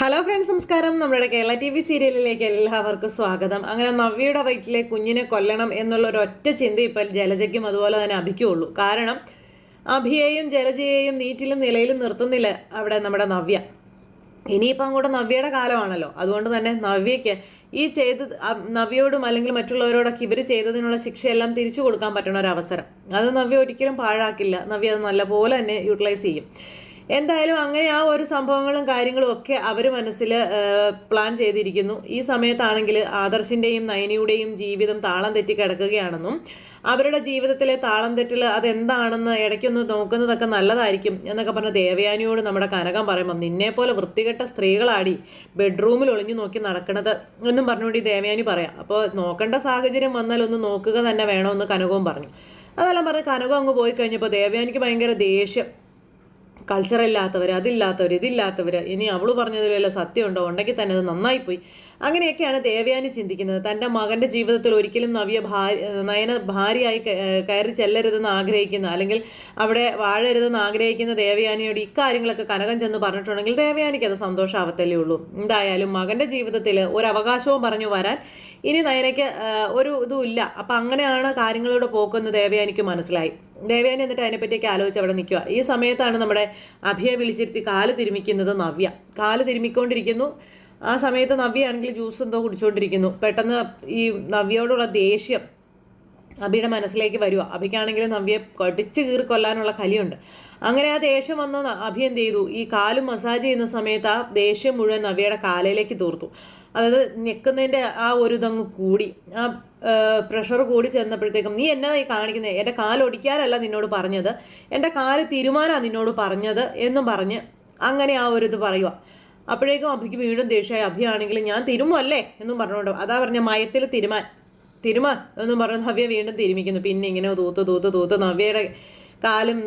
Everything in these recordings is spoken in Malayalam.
ഹലോ ഫ്രണ്ട്സ് നമസ്കാരം. നമ്മുടെ കേരള ടി വി സീരിയലിലേക്ക് എല്ലാവർക്കും സ്വാഗതം. അങ്ങനെ നവ്യയുടെ വയറ്റിലെ കുഞ്ഞിനെ കൊല്ലണം എന്നുള്ള ഒരു ഒറ്റ ചിന്ത ഇപ്പോൾ ജലജയ്ക്കും അതുപോലെ തന്നെ അഭിക്കുള്ളൂ കാരണം അഭിയെയും ജലജയെയും നീറ്റിലും നിലയിലും നിർത്തുന്നില്ല അവിടെ നമ്മുടെ നവ്യ. ഇനിയിപ്പം അങ്ങോട്ട് നവ്യയുടെ കാലമാണല്ലോ. അതുകൊണ്ട് തന്നെ നവ്യയ്ക്ക് ഈ ചെയ്ത് നവ്യയോടും അല്ലെങ്കിൽ മറ്റുള്ളവരോടൊക്കെ ഇവർ ചെയ്തതിനുള്ള ശിക്ഷയെല്ലാം തിരിച്ചു കൊടുക്കാൻ പറ്റുന്ന ഒരു അവസരം. അത് നവ്യ ഒരിക്കലും പാഴാക്കില്ല. നവ്യ അത് നല്ലപോലെ തന്നെ യൂട്ടിലൈസ് ചെയ്യും. എന്തായാലും അങ്ങനെ ആ ഒരു സംഭവങ്ങളും കാര്യങ്ങളും ഒക്കെ അവർ മനസ്സിൽ പ്ലാൻ ചെയ്തിരിക്കുന്നു. ഈ സമയത്താണെങ്കിൽ ആദർശിന്റെയും നയനിയുടെയും ജീവിതം താളം തെറ്റി കിടക്കുകയാണെന്നും അവരുടെ ജീവിതത്തിലെ താളം തെറ്റിൽ അതെന്താണെന്ന് ഇടയ്ക്കൊന്ന് നോക്കുന്നതൊക്കെ നല്ലതായിരിക്കും എന്നൊക്കെ പറഞ്ഞ ദേവയാനിയോട് നമ്മുടെ കനകം പറയുമ്പം നിന്നെപ്പോലെ വൃത്തികെട്ട സ്ത്രീകളാടി ബെഡ്റൂമിൽ ഒളിഞ്ഞു നോക്കി നടക്കണത് എന്നും പറഞ്ഞുകൊണ്ട് ഈ ദേവയാനി പറയാം. അപ്പോൾ നോക്കേണ്ട സാഹചര്യം വന്നാൽ ഒന്ന് നോക്കുക തന്നെ വേണമെന്ന് കനകവും പറഞ്ഞു. അതെല്ലാം പറഞ്ഞ് കനകം അങ്ങ് പോയി കഴിഞ്ഞപ്പോൾ ദേവയാനിക്ക് ഭയങ്കര ദേഷ്യം. കൾച്ചർ ഇല്ലാത്തവർ അതില്ലാത്തവർ ഇതില്ലാത്തവർ ഇനി അവൾ പറഞ്ഞതിൽ വല്ല സത്യമുണ്ടോ? ഉണ്ടെങ്കിൽ തന്നെ അത് നന്നായിപ്പോയി. അങ്ങനെയൊക്കെയാണ് ദേവയാനി ചിന്തിക്കുന്നത്. തന്റെ മകന്റെ ജീവിതത്തിൽ ഒരിക്കലും നവ്യ ഭാര്യ നയന ഭാര്യയായി കയറി ചെല്ലരുതെന്ന് ആഗ്രഹിക്കുന്ന അല്ലെങ്കിൽ അവിടെ വാഴരുതെന്ന് ആഗ്രഹിക്കുന്ന ദേവയാനിയോട് ഇക്കാര്യങ്ങളൊക്കെ കനകം ചെന്ന് പറഞ്ഞിട്ടുണ്ടെങ്കിൽ ദേവയാനിക്ക് അത് സന്തോഷമാവത്തല്ലേ ഉള്ളൂ. എന്തായാലും മകന്റെ ജീവിതത്തിൽ ഒരു അവകാശവും പറഞ്ഞു വരാൻ ഇനി നയനയ്ക്ക് ഒരു ഇതും ഇല്ല. അപ്പം അങ്ങനെയാണ് കാര്യങ്ങളുടെ പോക്കെന്ന് ദേവയാനിക്ക് മനസ്സിലായി. ദേവയാനി എന്നിട്ട് അതിനെപ്പറ്റിയൊക്കെ ആലോചിച്ച് അവിടെ നിൽക്കുക. ഈ സമയത്താണ് നമ്മുടെ അഭിയെ വിളിച്ചിരുത്തി കാൽ തിരുമിക്കുന്നത് നവ്യ. കാൽ തിരുമിക്കൊണ്ടിരിക്കുന്നു. ആ സമയത്ത് നവ്യയാണെങ്കിൽ ജ്യൂസ് എന്തോ കുടിച്ചുകൊണ്ടിരിക്കുന്നു പെട്ടെന്ന് ഈ നവ്യയോടുള്ള ദേഷ്യം അഭിയുടെ മനസ്സിലേക്ക് വരിക അഭിക്കാണെങ്കിൽ നവ്യെ കടിച്ചു കീറി കൊല്ലാനുള്ള കലിയുണ്ട്. അങ്ങനെ ആ ദേഷ്യം വന്ന അഭി എന്ത് ചെയ്തു? ഈ കാലും മസാജ് ചെയ്യുന്ന സമയത്ത് ആ ദേഷ്യം മുഴുവൻ നവ്യയുടെ കാലയിലേക്ക് തൂർത്തു. അതായത് ഞെക്കുന്നതിന്റെ ആ ഒരു ഇതങ്ങ് കൂടി. ആ പ്രഷർ കൂടി ചെന്നപ്പോഴത്തേക്കും നീ എന്നാ നീ കാണിക്കുന്നത് എന്റെ കാലൊടിക്കാനല്ല നിന്നോട് പറഞ്ഞത്. എന്റെ കാൽ തീരുമാനാ നിന്നോട് പറഞ്ഞത് എന്നും പറഞ്ഞ് അങ്ങനെ ആ ഒരു ഇത് പറയുക അപ്പോഴേക്കും അഭിക്ക് വീണ്ടും ദേഷ്യമായി അഭിയാണെങ്കിൽ ഞാൻ തിരുമല്ലേ എന്നും പറഞ്ഞുകൊണ്ട് അതാ പറഞ്ഞ മയത്തിൽ തിരുമാൻ തിരുമ എന്നും പറഞ്ഞ് നവ്യ വീണ്ടും തിരുമിക്കുന്നു. പിന്നെ ഇങ്ങനെ തൂത്ത് തൂത്ത് തൂത്ത് നവ്യയുടെ കാലും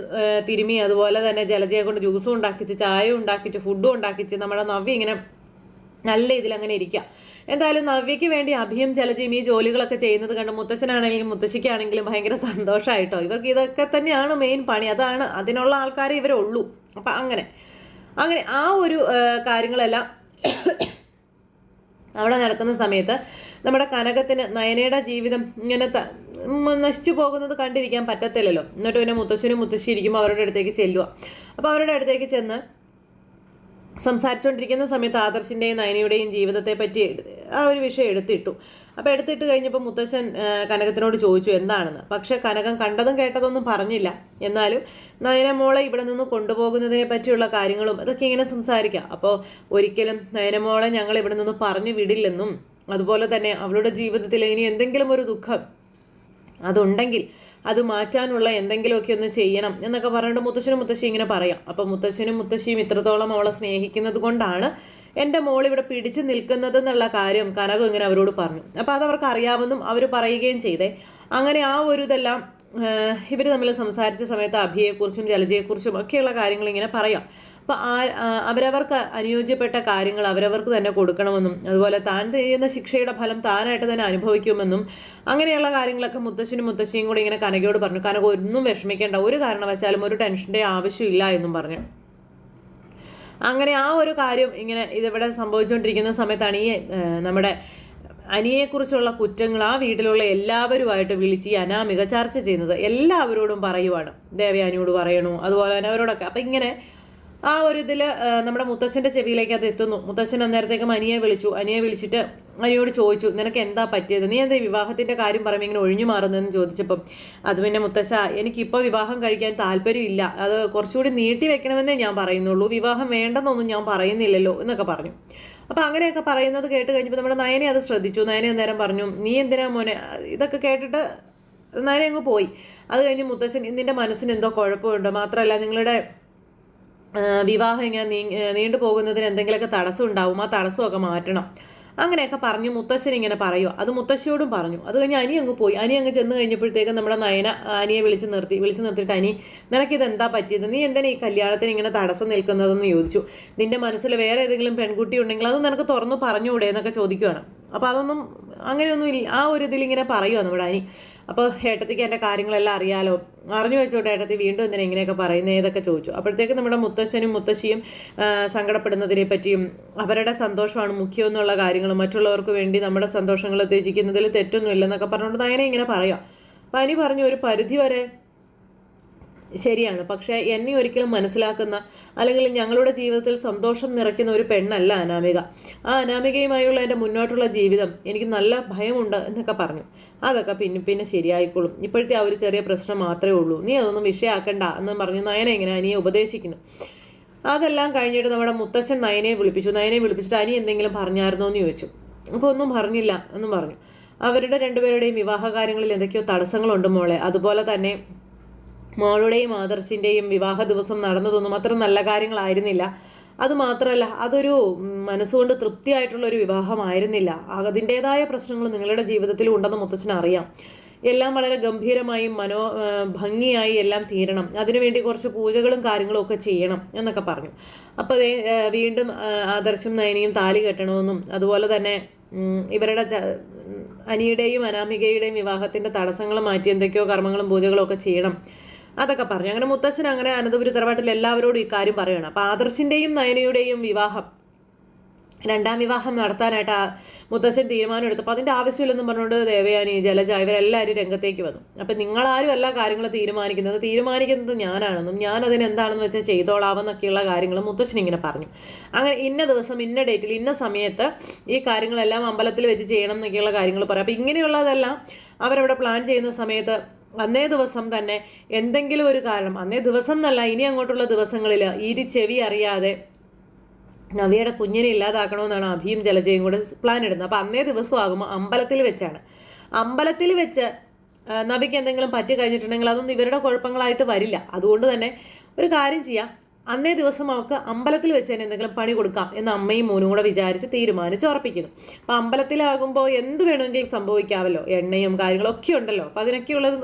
തിരുമി അതുപോലെ തന്നെ ജലജയെ കൊണ്ട് ജ്യൂസും ഉണ്ടാക്കിച്ച് ചായ ഉണ്ടാക്കിച്ച് ഫുഡും ഉണ്ടാക്കിച്ച് നമ്മുടെ നവ്യ ഇങ്ങനെ നല്ല ഇതിൽ അങ്ങനെ ഇരിക്കുക എന്തായാലും നവ്യയ്ക്ക് വേണ്ടി അഭിയും ജലജയും ഈ ജോലികളൊക്കെ ചെയ്യുന്നത് കണ്ട് മുത്തശ്ശനാണെങ്കിലും മുത്തശ്ശിക്കാണെങ്കിലും ഭയങ്കര സന്തോഷമായിട്ടോ ഇവർക്ക് ഇതൊക്കെ തന്നെയാണ് മെയിൻ പണി. അതാണ് അതിനുള്ള ആൾക്കാരെ ഇവരുള്ളൂ അപ്പം അങ്ങനെ. അങ്ങനെ ആ ഒരു കാര്യങ്ങളെല്ലാം അവിടെ നടക്കുന്ന സമയത്ത് നമ്മുടെ കനകത്തിന് നയനയുടെ ജീവിതം ഇങ്ങനെ നശിച്ചു പോകുന്നത് കണ്ടിരിക്കാൻ പറ്റത്തില്ലല്ലോ. എന്നിട്ട് പിന്നെ മുത്തശ്ശനും മുത്തശ്ശി ഇരിക്കുമ്പോൾ അവരുടെ അടുത്തേക്ക് ചെല്ലുക അപ്പോൾ അവരുടെ അടുത്തേക്ക് ചെന്ന് സംസാരിച്ചുകൊണ്ടിരിക്കുന്ന സമയത്ത് ആദർശിന്റെയും നയനയുടെയും ജീവിതത്തെ പറ്റി ആ ഒരു വിഷയം എടുത്തിട്ടു. അപ്പോൾ എടുത്തിട്ട് കഴിഞ്ഞപ്പോൾ മുത്തശ്ശൻ കനകത്തിനോട് ചോദിച്ചു എന്താണെന്ന്. പക്ഷേ കനകം കണ്ടതും കേട്ടതൊന്നും പറഞ്ഞില്ല. എന്നാലും നയനമോളെ ഇവിടെ നിന്ന് കൊണ്ടുപോകുന്നതിനെ പറ്റിയുള്ള കാര്യങ്ങളും അതൊക്കെ ഇങ്ങനെ സംസാരിക്കാം. അപ്പോൾ ഒരിക്കലും നയനമോളെ ഞങ്ങൾ ഇവിടെ നിന്ന് പറഞ്ഞു വിടില്ലെന്നും അതുപോലെ തന്നെ അവളുടെ ജീവിതത്തിൽ ഇനി എന്തെങ്കിലും ഒരു ദുഃഖം അതുണ്ടെങ്കിൽ അത് മാറ്റാനുള്ള എന്തെങ്കിലുമൊക്കെ ഒന്ന് ചെയ്യണം എന്നൊക്കെ പറഞ്ഞിട്ട് മുത്തശ്ശനും മുത്തശ്ശി ഇങ്ങനെ പറയാം. അപ്പോൾ മുത്തശ്ശനും മുത്തശ്ശിയും ഇത്രത്തോളം അവളെ സ്നേഹിക്കുന്നത് കൊണ്ടാണ് എന്റെ മോൾ ഇവിടെ പിടിച്ചു നിൽക്കുന്നത് എന്നുള്ള കാര്യം കനകം ഇങ്ങനെ അവരോട് പറഞ്ഞു. അപ്പോൾ അത് അവർക്ക് അറിയാമെന്നും അവർ പറയുകയും ചെയ്തേ. അങ്ങനെ ആ ഒരു ഇതെല്ലാം ഇവർ തമ്മിൽ സംസാരിച്ച സമയത്ത് അഭിയെക്കുറിച്ചും ജലജയെക്കുറിച്ചും ഒക്കെയുള്ള കാര്യങ്ങൾ ഇങ്ങനെ പറയാം. അപ്പോൾ ആ, അവരവർക്ക് അനുയോജ്യപ്പെട്ട കാര്യങ്ങൾ അവരവർക്ക് തന്നെ കൊടുക്കണമെന്നും അതുപോലെ താൻ ചെയ്യുന്ന ശിക്ഷയുടെ ഫലം താനായിട്ട് തന്നെ അനുഭവിക്കുമെന്നും അങ്ങനെയുള്ള കാര്യങ്ങളൊക്കെ മുത്തശ്ശനും മുത്തശ്ശിയും കൂടി ഇങ്ങനെ കനകയോട് പറഞ്ഞു. കനക ഒന്നും വിഷമിക്കേണ്ട ഒരു കാരണവശാലും ഒരു ടെൻഷന്റെ ആവശ്യമില്ല എന്നും പറഞ്ഞു. അങ്ങനെ ആ ഒരു കാര്യം ഇങ്ങനെ ഇതിവിടെ സംഭവിച്ചുകൊണ്ടിരിക്കുന്ന സമയത്താണ് ഈ നമ്മുടെ അനിയെക്കുറിച്ചുള്ള കുറ്റങ്ങൾ ആ വീട്ടിലുള്ള എല്ലാവരുമായിട്ട് വിളിച്ച് ഈ അനാമിക ചർച്ച ചെയ്യുന്നത്. എല്ലാവരോടും പറയുവാണ്. ദേവയാനിയോട് പറയണു അതുപോലെ തന്നെ അവരോടൊക്കെ. അപ്പം ഇങ്ങനെ ആ ഒരു ഇതിൽ നമ്മുടെ മുത്തശ്ശന്റെ ചെവിയിലേക്ക് അത് എത്തുന്നു. മുത്തശ്ശൻ അന്നേരത്തേക്കും അനിയെ വിളിച്ചു. അനിയെ വിളിച്ചിട്ട് അനിയോട് ചോദിച്ചു നിനക്ക് എന്താ പറ്റിയത്? നീ എന്താ വിവാഹത്തിന്റെ കാര്യം പറയുമ്പോൾ ഇങ്ങനെ ഒഴിഞ്ഞു മാറുന്നതെന്ന് ചോദിച്ചപ്പം? അത് പിന്നെ മുത്തശ്ശ എനിക്കിപ്പോൾ വിവാഹം കഴിക്കാൻ താല്പര്യമില്ല. അത് കുറച്ചുകൂടി നീട്ടി വെക്കണമെന്നേ ഞാൻ പറയുന്നുള്ളൂ. വിവാഹം വേണ്ടെന്നൊന്നും ഞാൻ പറയുന്നില്ലല്ലോ എന്നൊക്കെ പറഞ്ഞു. അപ്പോൾ അങ്ങനെയൊക്കെ പറയുന്നത് കേട്ട് കഴിഞ്ഞപ്പോൾ നമ്മുടെ നയനെ അത് ശ്രദ്ധിച്ചു. നയനെ അന്നേരം പറഞ്ഞു നീ എന്തിനാ മോനെ? ഇതൊക്കെ കേട്ടിട്ട് നയനെ അങ്ങ് പോയി. അത് കഴിഞ്ഞ് മുത്തശ്ശൻ നിന്റെ മനസ്സിന് എന്തോ കുഴപ്പമുണ്ട്. മാത്രമല്ല നിങ്ങളുടെ വിവാഹം ഇങ്ങനെ നീ നീണ്ടു പോകുന്നതിന് എന്തെങ്കിലുമൊക്കെ തടസ്സം ഉണ്ടാവും ആ തടസ്സമൊക്കെ മാറ്റണം. അങ്ങനെയൊക്കെ പറഞ്ഞു മുത്തശ്ശൻ ഇങ്ങനെ പറയുമോ അത് മുത്തശ്ശിയോടും പറഞ്ഞു. അത് കഴിഞ്ഞ് അനി അങ്ങ് പോയി. അനി അങ്ങ് ചെന്ന് കഴിഞ്ഞപ്പോഴത്തേക്കും നമ്മുടെ നയന അനിയെ വിളിച്ച് നിർത്തി. വിളിച്ച് നിർത്തിയിട്ട് അനി നിനക്കിത് എന്താ പറ്റിയത്? നീ എന്തിനാ ഈ കല്യാണത്തിന് ഇങ്ങനെ തടസ്സം നിൽക്കുന്നതെന്ന് ചോദിച്ചു. നിന്റെ മനസ്സിൽ വേറെ ഏതെങ്കിലും പെൺകുട്ടി ഉണ്ടെങ്കിൽ അത് നിനക്ക് തുറന്നു പറഞ്ഞുകൂടെ? എന്നൊക്കെ ചോദിക്കുവാണ്. അപ്പോൾ അതൊന്നും അങ്ങനെയൊന്നും ഇല്ല. ആ ഒരു ഇതിൽ ഇങ്ങനെ പറയുക നമ്മുടെ അനി. അപ്പോൾ ഏട്ടത്തിക്ക് എന്റെ കാര്യങ്ങളെല്ലാം അറിയാലോ. അറിഞ്ഞു വെച്ചോട്ടെ ഏട്ടത്തി വീണ്ടും എന്തിനാ ഇങ്ങനെയൊക്കെ പറയുന്നത് ഏതൊക്കെ ചോദിച്ചു. അപ്പോഴത്തേക്ക് നമ്മുടെ മുത്തശ്ശനും മുത്തശ്ശിയും സങ്കടപ്പെടുന്നതിനെ പറ്റിയും അവരുടെ സന്തോഷമാണ് മുഖ്യം എന്നുള്ള കാര്യങ്ങളും മറ്റുള്ളവർക്ക് വേണ്ടി നമ്മുടെ സന്തോഷങ്ങൾ ത്യജിക്കുന്നതിൽ തെറ്റൊന്നുമില്ലെന്നൊക്കെ പറഞ്ഞുകൊണ്ട് നയനെ ഇങ്ങനെ പറയാം. അനി പറഞ്ഞു ഒരു പരിധി വരെ ശരിയാണ്. പക്ഷേ എന്നെ ഒരിക്കലും മനസ്സിലാക്കുന്ന അല്ലെങ്കിൽ ഞങ്ങളുടെ ജീവിതത്തിൽ സന്തോഷം നിറയ്ക്കുന്ന ഒരു പെണ്ണല്ല അനാമിക. ആ അനാമികയുമായുള്ള എന്റെ മുന്നോട്ടുള്ള ജീവിതം എനിക്ക് നല്ല ഭയമുണ്ട് എന്നൊക്കെ പറഞ്ഞു. അതൊക്കെ പിന്നെ പിന്നെ ശരിയായിക്കോളും. ഇപ്പോഴത്തെ ആ ഒരു ചെറിയ പ്രശ്നം മാത്രമേ ഉള്ളൂ. നീ അതൊന്നും വിഷയമാക്കണ്ട എന്ന് പറഞ്ഞു നയന ഇങ്ങനെ അനിയെ ഉപദേശിക്കുന്നു. അതെല്ലാം കഴിഞ്ഞിട്ട് നമ്മുടെ മുത്തശ്ശൻ നയനെ വിളിപ്പിച്ചു. നയനെ വിളിപ്പിച്ചിട്ട് അനി എന്തെങ്കിലും പറഞ്ഞായിരുന്നോ എന്ന് ചോദിച്ചു. അപ്പോൾ ഒന്നും പറഞ്ഞില്ല എന്നും പറഞ്ഞു. അവരുടെ രണ്ടുപേരുടെയും വിവാഹ കാര്യങ്ങളിൽ എന്തൊക്കെയോ തടസ്സങ്ങളുണ്ട് മോളെ. അതുപോലെ തന്നെ മോളുടെയും ആദർശിന്റെയും വിവാഹ ദിവസം നടന്നതൊന്നും അത്ര നല്ല കാര്യങ്ങളായിരുന്നില്ല. അതുമാത്രമല്ല അതൊരു മനസ്സുകൊണ്ട് തൃപ്തിയായിട്ടുള്ള ഒരു വിവാഹമായിരുന്നില്ല. അതിന്റെതായ പ്രശ്നങ്ങൾ നിങ്ങളുടെ ജീവിതത്തിൽ ഉണ്ടെന്ന് മുത്തച്ഛന് അറിയാം. എല്ലാം വളരെ ഗംഭീരമായും മനോ ഭംഗിയായി എല്ലാം തീരണം. അതിനുവേണ്ടി കുറച്ച് പൂജകളും കാര്യങ്ങളും ഒക്കെ ചെയ്യണം എന്നൊക്കെ പറഞ്ഞു. അപ്പോൾ അതേ വീണ്ടും ആദർശം നയനിയും താലി കെട്ടണമെന്നും അതുപോലെ തന്നെ ഇവരുടെ അനിയുടെയും അനാമികയുടെയും വിവാഹത്തിന്റെ തടസ്സങ്ങൾ മാറ്റി എന്തൊക്കെയോ കർമ്മങ്ങളും പൂജകളും ഒക്കെ ചെയ്യണം. അതൊക്കെ പറഞ്ഞു. അങ്ങനെ മുത്തശ്ശൻ അങ്ങനെ അനന്തപുരി തറവാട്ടിൽ എല്ലാവരോടും ഈ കാര്യം പറയണം അപ്പോൾ ആദർശിന്റെയും നയനയുടെയും വിവാഹം രണ്ടാം വിവാഹം നടത്താനായിട്ട് ആ മുത്തശ്ശൻ തീരുമാനം എടുത്തപ്പോൾ അതിന്റെ ആവശ്യമില്ലെന്നും പറഞ്ഞുകൊണ്ട് ദേവയാനി ജലജ ഇവരെല്ലാവരും രംഗത്തേക്ക് വന്നു. അപ്പം നിങ്ങളാരും എല്ലാ കാര്യങ്ങളും തീരുമാനിക്കുന്നത്. തീരുമാനിക്കുന്നത് ഞാനാണെന്നും ഞാൻ അതിന് എന്താണെന്ന് വെച്ചാൽ ചെയ്തോളാമെന്നൊക്കെയുള്ള കാര്യങ്ങൾ മുത്തശ്ശൻ ഇങ്ങനെ പറഞ്ഞു. അങ്ങനെ ഇന്ന ദിവസം ഇന്ന ഡേറ്റിൽ ഇന്ന സമയത്ത് ഈ കാര്യങ്ങളെല്ലാം അമ്പലത്തിൽ വെച്ച് ചെയ്യണം എന്നൊക്കെയുള്ള കാര്യങ്ങൾ പറയാം. അപ്പം ഇങ്ങനെയുള്ളതെല്ലാം അവരവിടെ പ്ലാൻ ചെയ്യുന്ന സമയത്ത് അന്നേ ദിവസം തന്നെ എന്തെങ്കിലും ഒരു കാരണം അന്നേ ദിവസം എന്നല്ല ഇനി അങ്ങോട്ടുള്ള ദിവസങ്ങളിൽ ഇരി ചെവി അറിയാതെ നവിയുടെ കുഞ്ഞിനെ ഇല്ലാതാക്കണമെന്നാണ് അഭിയും ജലജയും കൂടെ പ്ലാൻ ഇടുന്നത്. അപ്പം അന്നേ ദിവസം ആകുമ്പോൾ അമ്പലത്തിൽ വെച്ചാണ്. അമ്പലത്തിൽ വെച്ച് നവിക്ക് എന്തെങ്കിലും പറ്റി കഴിഞ്ഞിട്ടുണ്ടെങ്കിൽ അതൊന്നും ഇവരുടെ കുഴപ്പങ്ങളായിട്ട് വരില്ല. അതുകൊണ്ട് തന്നെ ഒരു കാര്യം ചെയ്യാം. അന്നേ ദിവസം അവൾക്ക് അമ്പലത്തിൽ വെച്ച് തന്നെ എന്തെങ്കിലും പണി കൊടുക്കാം എന്ന് അമ്മയും മോനും കൂടെ വിചാരിച്ച് തീരുമാനിച്ച് ഉറപ്പിക്കുന്നു. അപ്പം അമ്പലത്തിലാകുമ്പോൾ എന്ത് വേണമെങ്കിലും സംഭവിക്കാമല്ലോ എണ്ണയും കാര്യങ്ങളൊക്കെ ഉണ്ടല്ലോ. അപ്പം അതിനൊക്കെയുള്ളത്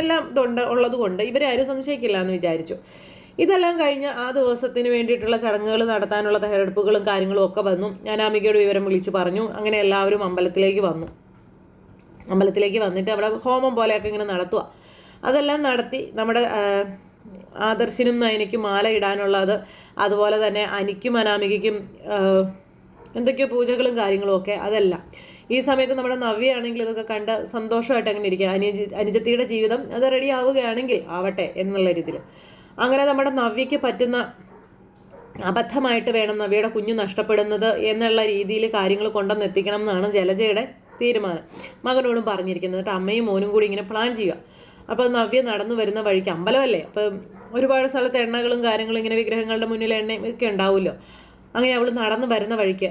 എല്ലാം ഇതുണ്ട് ഉള്ളത് കൊണ്ട് ഇവരെ ആരും സംശയിക്കില്ല എന്ന് വിചാരിച്ചു. ഇതെല്ലാം കഴിഞ്ഞ് ആ ദിവസത്തിന് വേണ്ടിയിട്ടുള്ള ചടങ്ങുകൾ നടത്താനുള്ള തയ്യാറെടുപ്പുകളും കാര്യങ്ങളും ഒക്കെ വന്നു. ഞാൻ അമ്മയ്ക്കോട് വിവരം വിളിച്ചു പറഞ്ഞു. അങ്ങനെ എല്ലാവരും അമ്പലത്തിലേക്ക് വന്നു. അമ്പലത്തിലേക്ക് വന്നിട്ട് അവിടെ ഹോമം പോലെയൊക്കെ ഇങ്ങനെ നടത്തുക അതെല്ലാം നടത്തി നമ്മുടെ ആദർശിനും നയനയ്ക്കും മാല ഇടാനുള്ളത് അതുപോലെ തന്നെ അനിക്കും അനാമികയ്ക്കും എന്തൊക്കെയോ പൂജകളും കാര്യങ്ങളും ഒക്കെ അതല്ല. ഈ സമയത്ത് നമ്മുടെ നവ്യയാണെങ്കിൽ ഇതൊക്കെ കണ്ട് സന്തോഷമായിട്ട് അങ്ങനെ ഇരിക്കുക. അനുജ അനുജത്തിയുടെ ജീവിതം അത് റെഡി ആവുകയാണെങ്കിൽ ആവട്ടെ എന്നുള്ള രീതിയിൽ. അങ്ങനെ നമ്മുടെ നവ്യയ്ക്ക് പറ്റുന്ന അബദ്ധമായിട്ട് വേണം നവ്യയുടെ കുഞ്ഞു നഷ്ടപ്പെടുന്നത് എന്നുള്ള രീതിയിൽ കാര്യങ്ങൾ കൊണ്ടുവന്ന് എത്തിക്കണം എന്നാണ് ജലജയുടെ തീരുമാനം. മകനോടും പറഞ്ഞിരിക്കുന്നത് അമ്മയും മോനും കൂടി ഇങ്ങനെ പ്ലാൻ ചെയ്യുക. അപ്പോൾ നവ്യ നടന്നു വരുന്ന വഴിക്ക് അമ്പലമല്ലേ? അപ്പം ഒരുപാട് സ്ഥലത്ത് എണ്ണകളും കാര്യങ്ങളും ഇങ്ങനെ വിഗ്രഹങ്ങളുടെ മുന്നിൽ എണ്ണയും ഒക്കെ ഉണ്ടാവുമല്ലോ. അങ്ങനെ അവൾ നടന്നു വരുന്ന വഴിക്ക്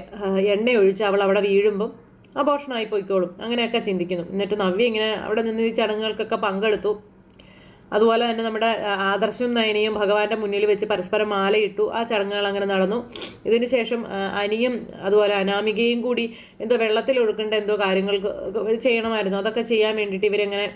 എണ്ണ ഒഴിച്ച് അവൾ അവിടെ വീഴുമ്പം അബോഷണമായി പോയിക്കോളും. അങ്ങനെയൊക്കെ ചിന്തിക്കുന്നു. എന്നിട്ട് നവ്യ ഇങ്ങനെ അവിടെ നിന്ന് ഈ ചടങ്ങുകൾക്കൊക്കെ പങ്കെടുത്തു. അതുപോലെ തന്നെ നമ്മുടെ ആദർശവും നയനയും ഭഗവാന്റെ മുന്നിൽ വെച്ച് പരസ്പരം മാലയിട്ടു ആ ചടങ്ങുകൾ അങ്ങനെ നടന്നു. ഇതിന് ശേഷം അനിയും അതുപോലെ അനാമികയും കൂടി എന്തോ വെള്ളത്തിൽ ഒഴുക്കേണ്ട എന്തോ കാര്യങ്ങൾക്ക് ചെയ്യണമായിരുന്നു. അതൊക്കെ ചെയ്യാൻ വേണ്ടിയിട്ട് ഇവരെങ്ങനെ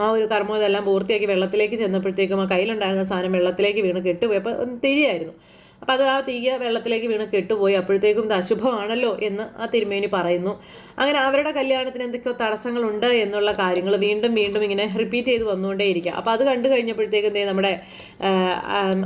ആ ഒരു കർമ്മം ഇതെല്ലാം പൂർത്തിയാക്കി വെള്ളത്തിലേക്ക് ചെന്നപ്പോഴത്തേക്കും ആ കയ്യിലുണ്ടായിരുന്ന സാധനം വെള്ളത്തിലേക്ക് വീണ് കെട്ടുപോയി. അപ്പോൾ തിരിയായിരുന്നു. അപ്പോൾ അത് ആ തീയ വെള്ളത്തിലേക്ക് വീണ് കെട്ടുപോയി. അപ്പോഴത്തേക്കും ഇത് അശുഭമാണല്ലോ എന്ന് ആ തിരുമേനി പറയുന്നു. അങ്ങനെ അവരുടെ കല്യാണത്തിന് എന്തൊക്കെയോ തടസ്സങ്ങളുണ്ട് എന്നുള്ള കാര്യങ്ങൾ വീണ്ടും വീണ്ടും ഇങ്ങനെ റിപ്പീറ്റ് ചെയ്ത് വന്നുകൊണ്ടേയിരിക്കുക. അപ്പോൾ അത് കണ്ടു കഴിഞ്ഞപ്പോഴത്തേക്കും ദേ നമ്മുടെ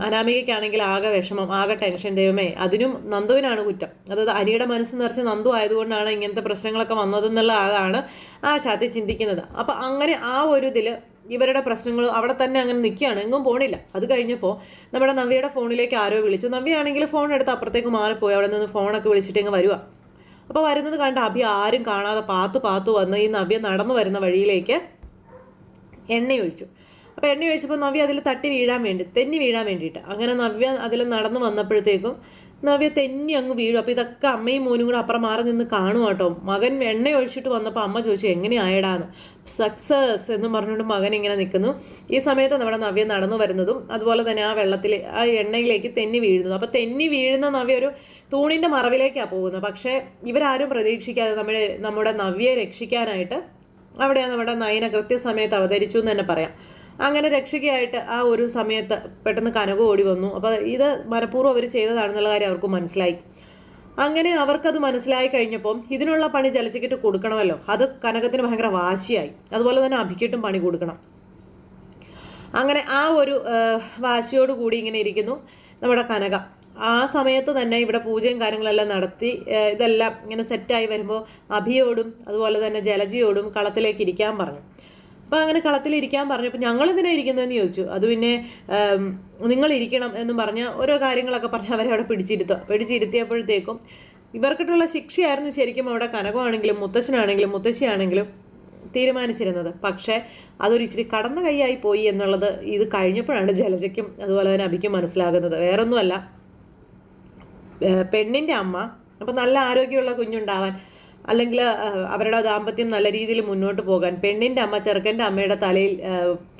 അനാമികയ്ക്കാണെങ്കിൽ ആകെ വിഷമം ആകെ ടെൻഷൻ ദൈവമേ അതിനും നന്ദുവിനാണ് കുറ്റം. അതായത് അനിയുടെ മനസ്സ് നിറച്ച് നന്ദു ആയതുകൊണ്ടാണ് ഇങ്ങനത്തെ പ്രശ്നങ്ങളൊക്കെ വന്നതെന്നുള്ള ആളാണ് ആ ചാത്തി ചിന്തിക്കുന്നത്. അപ്പോൾ അങ്ങനെ ആ ഒരു ഇതിൽ ഇവരുടെ പ്രശ്നങ്ങൾ അവിടെ തന്നെ അങ്ങനെ നിൽക്കുകയാണ് എങ്ങും പോണില്ല. അത് കഴിഞ്ഞപ്പോൾ നമ്മുടെ നവ്യയുടെ ഫോണിലേക്ക് ആരോ വിളിച്ചു. നവ്യയാണെങ്കിൽ ഫോൺ എടുത്ത് അപ്പുറത്തേക്ക് മാറിപ്പോയി. അവിടെ നിന്ന് ഫോണൊക്കെ വിളിച്ചിട്ട് ഇങ്ങ് വരുവാ. അപ്പോൾ വരുന്നത് കണ്ട് അഭി ആരും കാണാതെ പാത്തു പാത്തു വന്ന് ഈ നവ്യ നടന്നു വരുന്ന വഴിയിലേക്ക് എണ്ണയൊഴിച്ചു അപ്പോൾ എണ്ണ ഒഴിച്ചപ്പോൾ നവ്യ അതിൽ തട്ടി വീഴാൻ വേണ്ടി തെന്നി വീഴാൻ വേണ്ടിയിട്ട്. അങ്ങനെ നവ്യ അതിൽ നടന്നു വന്നപ്പോഴത്തേക്കും നവ്യ തെന്നി അങ്ങ് വീഴും. അപ്പോൾ ഇതൊക്കെ അമ്മയും മോനും കൂടെ അപ്പുറം മാറി നിന്ന് കാണും കേട്ടോ. മകൻ എണ്ണ ഒഴിച്ചിട്ട് വന്നപ്പോൾ അമ്മ ചോദിച്ചു എങ്ങനെയായടാന്ന്? സക്സസ് എന്ന് പറഞ്ഞുകൊണ്ട് മകൻ ഇങ്ങനെ നിൽക്കുന്നു. ഈ സമയത്ത് നമ്മുടെ നവ്യ നടന്നു വരുന്നതും അതുപോലെ തന്നെ ആ വെള്ളത്തിൽ ആ എണ്ണയിലേക്ക് തെന്നി വീഴുന്നു അപ്പോൾ തെന്നി വീഴുന്ന നവ്യ ഒരു തൂണിന്റെ മറവിലേക്കാണ് പോകുന്നത്. പക്ഷേ ഇവരാരും പ്രതീക്ഷിക്കാതെ നമ്മുടെ നമ്മുടെ നവ്യയെ രക്ഷിക്കാനായിട്ട് അവിടെയാണ് നമ്മുടെ നയന കൃത്യസമയത്ത് അവതരിച്ചു എന്ന് തന്നെ പറയാം. അങ്ങനെ രക്ഷകയായിട്ട് ആ ഒരു സമയത്ത് പെട്ടെന്ന് കനക ഓടി വന്നു. അപ്പോൾ ഇത് മനഃപൂർവം അവർ ചെയ്തതാണെന്നുള്ള കാര്യം അവർക്ക് മനസ്സിലായി. അങ്ങനെ അവർക്കത് മനസ്സിലായി കഴിഞ്ഞപ്പോൾ ഇതിനുള്ള പണി ചലച്ചിക്കിട്ട് കൊടുക്കണമല്ലോ. അത് കനകത്തിന് ഭയങ്കര വാശിയായി. അതുപോലെ തന്നെ അഭിക്കിട്ടും പണി കൊടുക്കണം. അങ്ങനെ ആ ഒരു വാശിയോട് കൂടി ഇങ്ങനെ ഇരിക്കുന്നു നമ്മുടെ കനക. ആ സമയത്ത് തന്നെ ഇവിടെ പൂജയും കാര്യങ്ങളെല്ലാം നടത്തി ഇതെല്ലാം ഇങ്ങനെ സെറ്റായി വരുമ്പോൾ അഭിയോടും അതുപോലെ തന്നെ ജലജിയോടും കളത്തിലേക്ക് ഇരിക്കാൻ പറഞ്ഞു. അപ്പോൾ അങ്ങനെ കളത്തിലിരിക്കാൻ പറഞ്ഞു. പറഞ്ഞപ്പോൾ ഞങ്ങൾ എന്തിനാ ഇരിക്കുന്നതെന്ന് ചോദിച്ചു. അത് പിന്നെ നിങ്ങൾ ഇരിക്കണം എന്നും പറഞ്ഞ് ഓരോ കാര്യങ്ങളൊക്കെ പറഞ്ഞ് അവരെ അവിടെ പിടിച്ചിരുത്തുക പിടിച്ചിരുത്തിയപ്പോഴത്തേക്കും ഇവർക്കിട്ടുള്ള ശിക്ഷയായിരുന്നു ശരിക്കും അവിടെ കനകമാണെങ്കിലും മുത്തശ്ശനാണെങ്കിലും മുത്തശ്ശിയാണെങ്കിലും തീരുമാനിച്ചിരുന്നത്. പക്ഷേ അതൊരു ഇച്ചിരി കടന്ന കൈയായി പോയി എന്നുള്ളത് ഇത് കഴിഞ്ഞപ്പോഴാണ് ജലജയ്ക്കും അതുപോലെ തന്നെ അഭിക്കും മനസ്സിലാകുന്നത്. വേറൊന്നുമല്ല. പെണ്ണിന്റെ അമ്മ അപ്പം നല്ല ആരോഗ്യമുള്ള കുഞ്ഞുണ്ടാവാൻ അല്ലെങ്കിൽ അവരുടെ ദാമ്പത്യം നല്ല രീതിയിൽ മുന്നോട്ട് പോകാൻ. പെണ്ണിന്റെ അമ്മ ചെറുക്കന്റെ അമ്മയുടെ തലയിൽ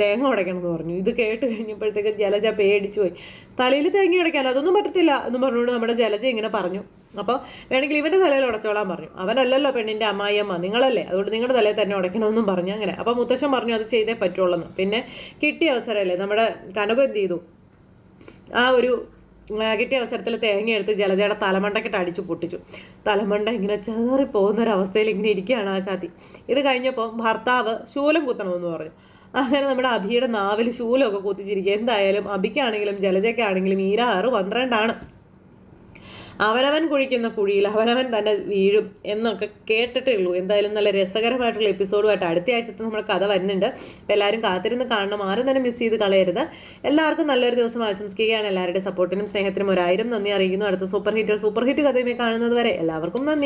തേങ്ങ ഉടയ്ക്കണം എന്ന് പറഞ്ഞു. ഇത് കേട്ട് കഴിഞ്ഞപ്പോഴത്തേക്ക് ജലജ പേടിച്ചു പോയി. തലയിൽ തേങ്ങ ഉടയ്ക്കാൻ അതൊന്നും പറ്റത്തില്ല എന്ന് പറഞ്ഞുകൊണ്ട് നമ്മുടെ ജലജ ഇങ്ങനെ പറഞ്ഞു. അപ്പോൾ വേണമെങ്കിൽ ഇവന്റെ തലയിൽ ഉടച്ചോളാൻ പറഞ്ഞു. അവനല്ലല്ലോ പെണ്ണിന്റെ അമ്മായിയമ്മ നിങ്ങളല്ലേ? അതുകൊണ്ട് നിങ്ങളുടെ തലയിൽ തന്നെ ഉടയ്ക്കണമെന്നും പറഞ്ഞു അങ്ങനെ. അപ്പോൾ മുത്തശ്ശൻ പറഞ്ഞു അത് ചെയ്തേ പറ്റുള്ളൂ പിന്നെ കിട്ടിയ അവസരമല്ലേ നമ്മുടെ കനകം എന്ത് ചെയ്തു. ആ ഒരു കിട്ടിയ അവസരത്തിൽ തേങ്ങ എടുത്ത് ജലജയുടെ തലമണ്ടക്കിട്ട് അടിച്ചു പൊട്ടിച്ചു. തലമണ്ട ഇങ്ങനെ ചേറി പോകുന്ന ഒരു അവസ്ഥയിൽ ഇങ്ങനെ ഇരിക്കുകയാണ് ആ ചാത്തി. ഇത് കഴിഞ്ഞപ്പോൾ ഭർത്താവ് ശൂലം കുത്തണമെന്ന് പറഞ്ഞു. അങ്ങനെ നമ്മുടെ അഭിയുടെ നാവിൽ ശൂലമൊക്കെ കുത്തിച്ചിരിക്കുക. എന്തായാലും അഭിക്കാണെങ്കിലും ജലജയ്ക്കാണെങ്കിലും ഈരാറ് പന്ത്രണ്ടാണ്. അവനവൻ കുഴിക്കുന്ന കുഴിയിൽ അവനവൻ തന്നെ വീഴും എന്നൊക്കെ കേട്ടിട്ടേ ഉള്ളൂ. എന്തായാലും നല്ല രസകരമായിട്ടുള്ള എപ്പിസോഡുമായിട്ട് അടുത്ത ആഴ്ചത്തെ നമ്മൾ കഥ വരുന്നുണ്ട്. എല്ലാവരും കാത്തിരുന്ന് കാണണം. ആരും തന്നെ മിസ് ചെയ്ത് കളയരുത്. എല്ലാവർക്കും നല്ലൊരു ദിവസം ആശംസിക്കുകയാണ്. എല്ലാവരുടെ സപ്പോർട്ടിനും സ്നേഹത്തിനും ഒരായിരം നന്ദി അറിയിക്കുന്നു. അടുത്ത സൂപ്പർ ഹിറ്റ് സൂപ്പർ ഹിറ്റ് കഥയുമായി കാണുന്നത് വരെ എല്ലാവർക്കും നന്ദി.